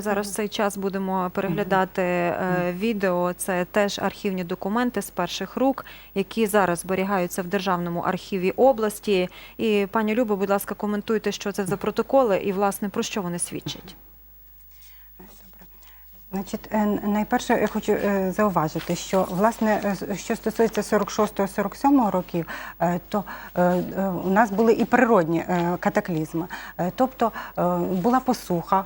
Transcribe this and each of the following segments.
ми зараз в цей час будемо переглядати е, відео. Це теж архівні документи з перших рук, які зараз зберігаються в Державному архіві області. І пані Любо, будь ласка, коментуйте, що це за протоколи і власне про що вони свідчать. Значить, е, найперше я хочу е, зауважити, що власне е, що стосується 46-47 років, то у нас були і природні катаклізми. Тобто була посуха,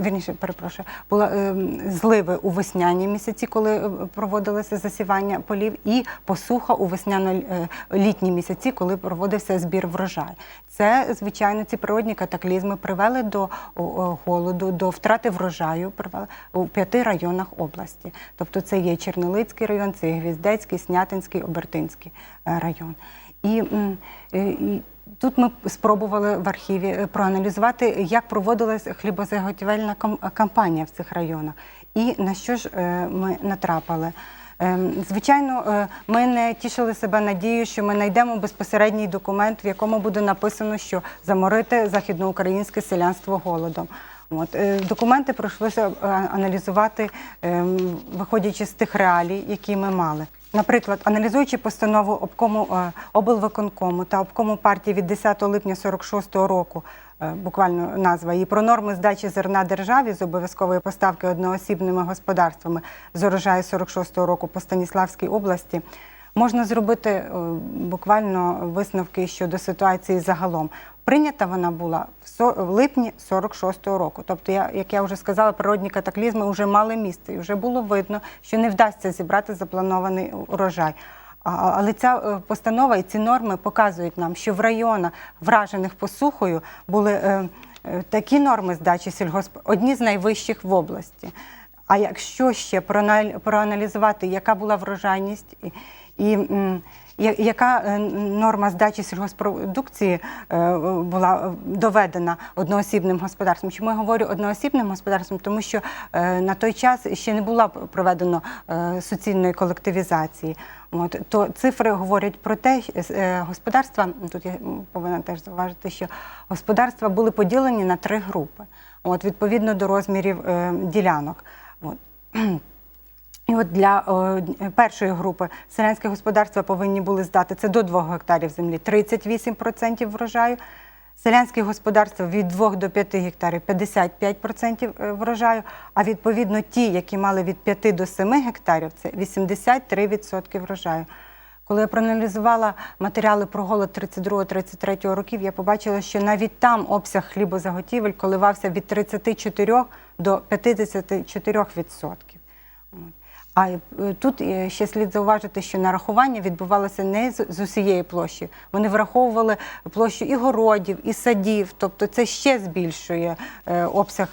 вірніше, перепрошую, була зливи у весняні місяці, коли проводилося засівання полів, і посуха у весняно-літні місяці, коли проводився збір врожаю. Це, звичайно, ці природні катаклізми привели до голоду, до втрати врожаю привели у п'яти районах області. Тобто це є Чернолицький район, це є Гвіздецький, Снятинський, Обертинський е, район. І, е, і тут ми спробували в архіві е, проаналізувати, як проводилась хлібозаготівельна кампанія в цих районах. І на що ж ми натрапили? Ем, Звичайно, ми не тішили себе надією, що ми знайдемо безпосередній документ, в якому буде написано, що заморити західноукраїнське селянство голодом. От е, документи прийшлося е, аналізувати, ем, виходячи з тих реалій, які ми мали. Наприклад, аналізуючи постанову обкому е, облвиконкому та обкому партії від 10 липня 46-го року, е, буквально назва її про норми здачі зерна державі з обов'язкової поставки одноосібними господарствами з урожаю 46-го року по Станіславській області. Можна зробити е, буквально висновки щодо ситуації загалом. Прийнята вона була в липні 46-го року. Тобто, я, як я вже сказала, природні катаклізми вже мали місце, і вже було видно, що не вдасться зібрати запланований урожай. Але ця е, постанова і ці норми показують нам, що в районах, вражених посухою, були е, е, такі норми здачі сільгосп, одні з найвищих в області. А якщо ще проаналізувати, яка була врожайність і, яка е, норма здачі сільгоспродукції е, була доведена одноосібним господарством? Чому я говорю одноосібним господарством? Тому що е, на той час ще не було проведено суцільної колективізації. От то цифри говорять про те, що господарства тут я повинна теж зауважити, що господарства були поділені на три групи. От відповідно до розмірів ділянок. От. І от для о, першої групи селянське господарства повинні були здати це до 2 гектарів землі 38% врожаю. Селянське господарство від 2 до 5 гектарів 55% е, врожаю, а відповідно ті, які мали від 5 до 7 гектарів, це 83% врожаю. Коли я проаналізувала матеріали про голод 32-33 років, я побачила, що навіть там обсяг хлібозаготівель коливався від 34 до 54%. А е, тут е, ще слід зауважити, що нарахування відбувалося не з усієї площі. Вони враховували площу і городів, і садів, тобто це ще збільшує е, обсяг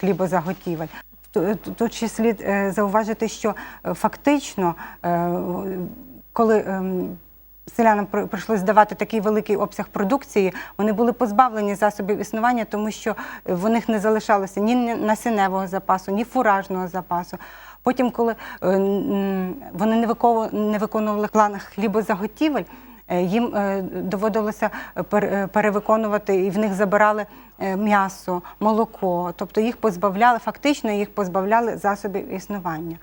хлібозаготівель. Ту- ту- Тут ще слід зауважити, що фактично, коли ем, селянам при- прийшлось здавати такий великий обсяг продукції, вони були позбавлені засобів існування, тому що в них не залишалося ні насінневого запасу, ні фуражного запасу. Потім, коли е, вони не виконували, план хлібозаготівель, е, їм е, доводилося пер- перевиконувати, і в них забирали м'ясо, молоко, тобто їх позбавляли, фактично їх позбавляли засобів існування.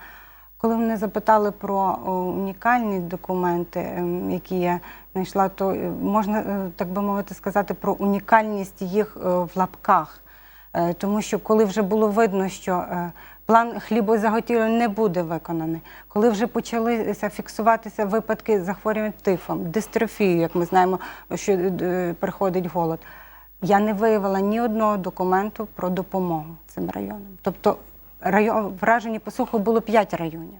Коли мене запитали про унікальні документи, ем, які я знайшла, то можна, так би мовити, сказати про унікальність їх в лапках. Тому що коли вже було видно, що план хлібозаготівлі не буде виконаний, коли вже почалися фіксуватися випадки захворювань тифом, дистрофією, як ми знаємо, що е, приходить голод, я не виявила ні одного документу про допомогу цим районам. Тобто район, вражені посухою було 5 районів.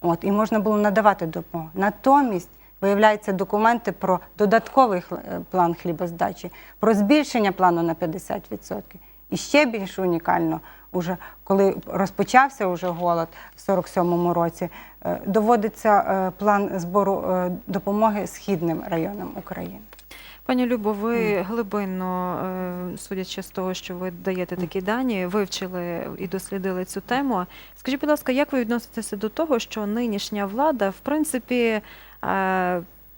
От, і можна було надавати допомогу. Натомість виявляються документи про додатковий е, план хлібоздачі, про збільшення плану на 50%. І ще більш унікально, уже коли розпочався уже голод в 47-му році, е, доводиться е, план збору е, допомоги східним районам України. Пані Любо, ви глибинно, судячи з того, що ви даєте такі дані, вивчили і дослідили цю тему. Скажіть, будь ласка, як ви відноситеся до того, що нинішня влада, в принципі,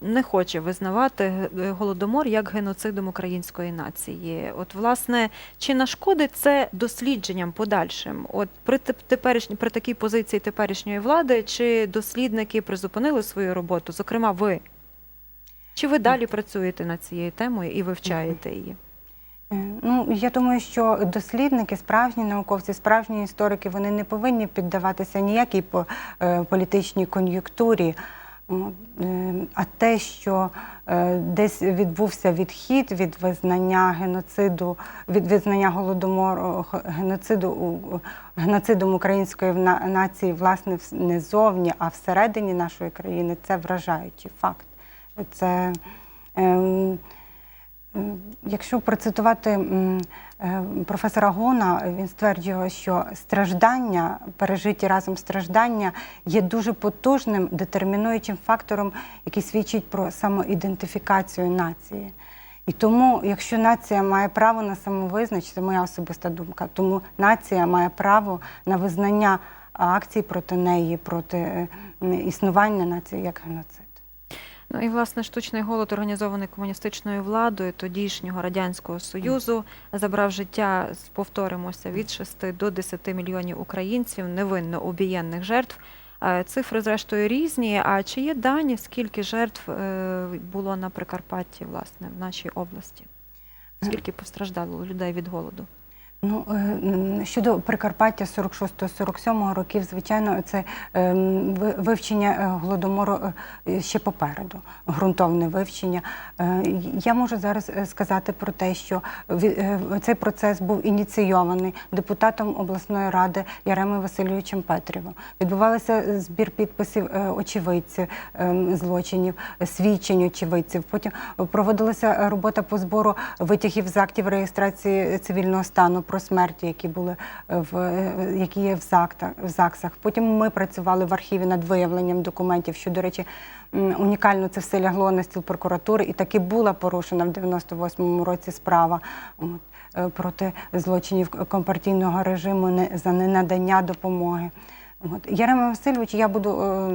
не хоче визнавати голодомор як геноцидом української нації. От, власне, чи нашкодить це дослідженням подальшим? От при теп- теперішній при такій позиції теперішньої влади, чи дослідники призупинили свою роботу? Зокрема, ви? Чи ви далі працюєте над цією темою і вивчаєте її? Е, Ну, я думаю, що дослідники, справжні науковці, справжні історики, вони не повинні піддаватися ніякій е, політичній кон'юнктурі. Е, А те, що е, десь відбувся відхід від визнання геноциду, від визнання голодомору геноциду геноцидом української на- нації, власне, не зовні, а всередині нашої країни, це вражаючий факт. Це ем, Якщо процитувати е, професора Гона, він стверджував, що страждання, пережиті разом страждання, є дуже потужним детермінуючим фактором, який свідчить про самоідентифікацію нації. І тому, якщо нація має право на самовизначення, це моя особиста думка, тому нація має право на визнання акцій проти неї, проти е, існування нації як геноцид. Ну і власне штучний голод, організований комуністичною владою тодішнього радянського союзу, забрав життя повторимося від 6 до 10 мільйонів українців, невинно убієнних жертв. Е, Цифри, зрештою, різні. А чи є дані, скільки жертв е, було на Прикарпатті, власне, в нашій області? Скільки постраждало людей від голоду? Ну, е, щодо Прикарпаття 46-47 років, звичайно, це ем, ви- вивчення е, голодомору е, ще попереду, ґрунтовне вивчення. Я можу зараз сказати про те, що цей процес був ініційований депутатом обласної ради Яремою Васильовичем Петрівим. Відбувався збір підписів очевидців ем, злочинів, свідчень очевидців. Потім проводилася робота по збору витягів з актів реєстрації цивільного стану про смерті, які були е, в е, які є в ЗАКТах, в ЗАГСах. Потім ми працювали в архіві над виявленням документів, що, до речі, унікально це все лягло на стіл прокуратури, і таки була порушена в 98-му році справа. Е, проти злочинів компартійного режиму за ненадання допомоги. От Ярема Васильович, я буду е,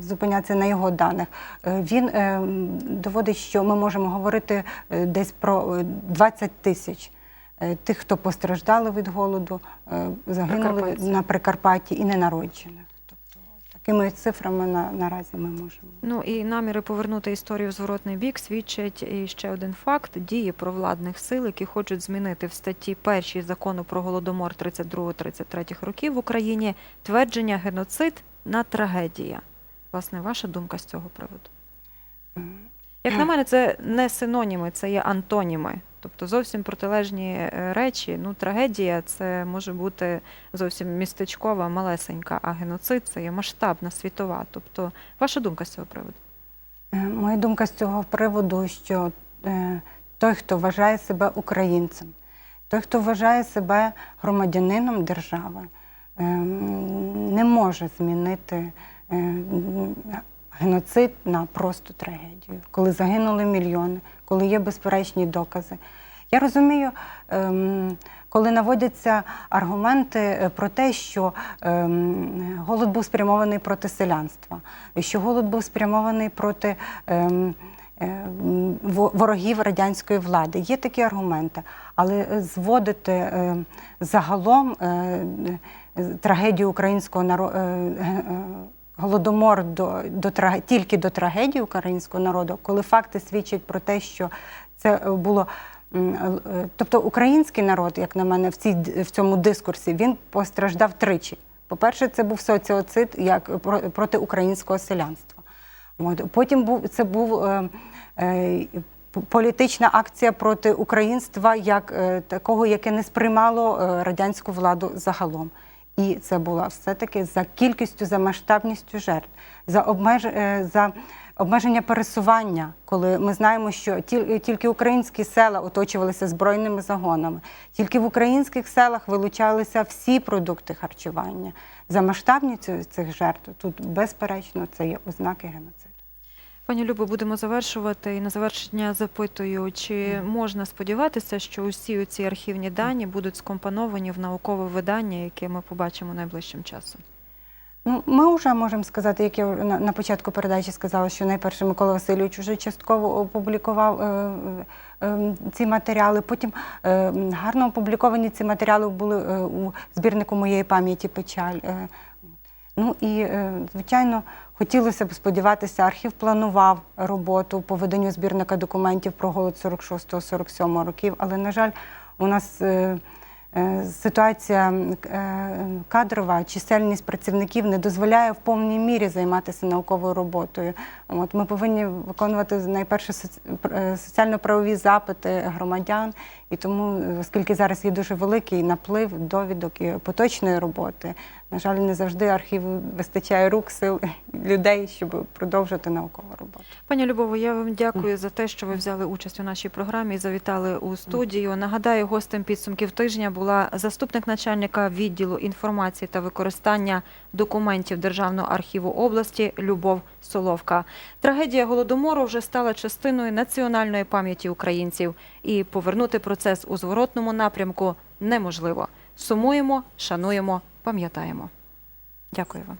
зупинятися на його даних. Він е, доводить, що ми можемо говорити десь про е, 20 тисяч. Е, Тих, хто постраждали від голоду, е, загинули Прикарпатці. на Прикарпатті і ненароджених. Тобто такими цифрами на, наразі ми можемо. Ну і наміри повернути історію в зворотний бік свідчать і ще один факт дії провладних сил, які хочуть змінити в статті першій закону про голодомор 32-33 років в Україні твердження геноцид на трагедія. Власне, ваша думка з цього приводу? Як на мене, це не синоніми, це є антоніми. Тобто зовсім протилежні е, речі. Ну, трагедія це може бути зовсім містечкова, малесенька, а геноцид це є масштабна світова. Тобто, ваша думка з цього приводу? Е, Моя думка з цього приводу, що е, той, хто вважає себе українцем, той, хто вважає себе громадянином держави, не може змінити геноцид на просто трагедію, коли загинули мільйони, коли є безперечні докази. Я розумію, ем, коли наводяться аргументи е, про те, що ем, голод був спрямований проти селянства, що голод був спрямований проти ем, е, во- ворогів радянської влади. Є такі аргументи, але е, зводити е, загалом е, е, трагедію українського народу. Голодомор до, до тільки до трагедії українського народу, коли факти свідчать про те, що це е, було. е, Тобто український народ, як на мене, в, цій, в цьому дискурсі він постраждав тричі. По-перше, це був соціоцид як проти українського селянства. От. Потім був це був е, е, політична акція проти українства як е, такого, яке не сприймало е, радянську владу загалом. І це було все-таки за кількістю, за масштабністю жертв, за обмеж... е, за обмеження пересування, коли ми знаємо, що тіль- тільки українські села оточувалися збройними загонами, тільки в українських селах вилучалися всі продукти харчування. За масштабністю цих жертв тут безперечно це є ознаки геноциду. Пані Любо, будемо завершувати. І на завершення запитую, чи можна сподіватися, що усі ці архівні дані будуть скомпоновані в наукове видання, яке ми побачимо найближчим часом? Ну, ми вже можемо сказати, як я на, початку передачі сказала, що найперше Микола Васильович вже частково опублікував е, е, ці матеріали. Потім е, гарно опубліковані ці матеріали були е, у збірнику моєї пам'яті печаль. Е, Ну і, е, звичайно, хотілося б сподіватися, архів планував роботу по веденню збірника документів про голод 46-47 років, але, на жаль, у нас е, е, ситуація е, кадрова, чисельність працівників не дозволяє в повній мірі займатися науковою роботою. От ми повинні виконувати найперше соці- соціально-правові запити громадян, і тому, е, оскільки зараз є дуже великий наплив довідок і поточної роботи, на жаль, не завжди архіву вистачає рук, сил людей, щоб продовжити наукову роботу. Пані Любово, я вам дякую за те, що ви взяли участь у нашій програмі і завітали у студію. Нагадаю, гостем підсумків тижня була заступник начальника відділу інформації та використання документів Державного архіву області Любов Соловка. Трагедія голодомору вже стала частиною національної пам'яті українців, і повернути процес у зворотному напрямку неможливо. Сумуємо, шануємо, пам'ятаємо. Дякую вам.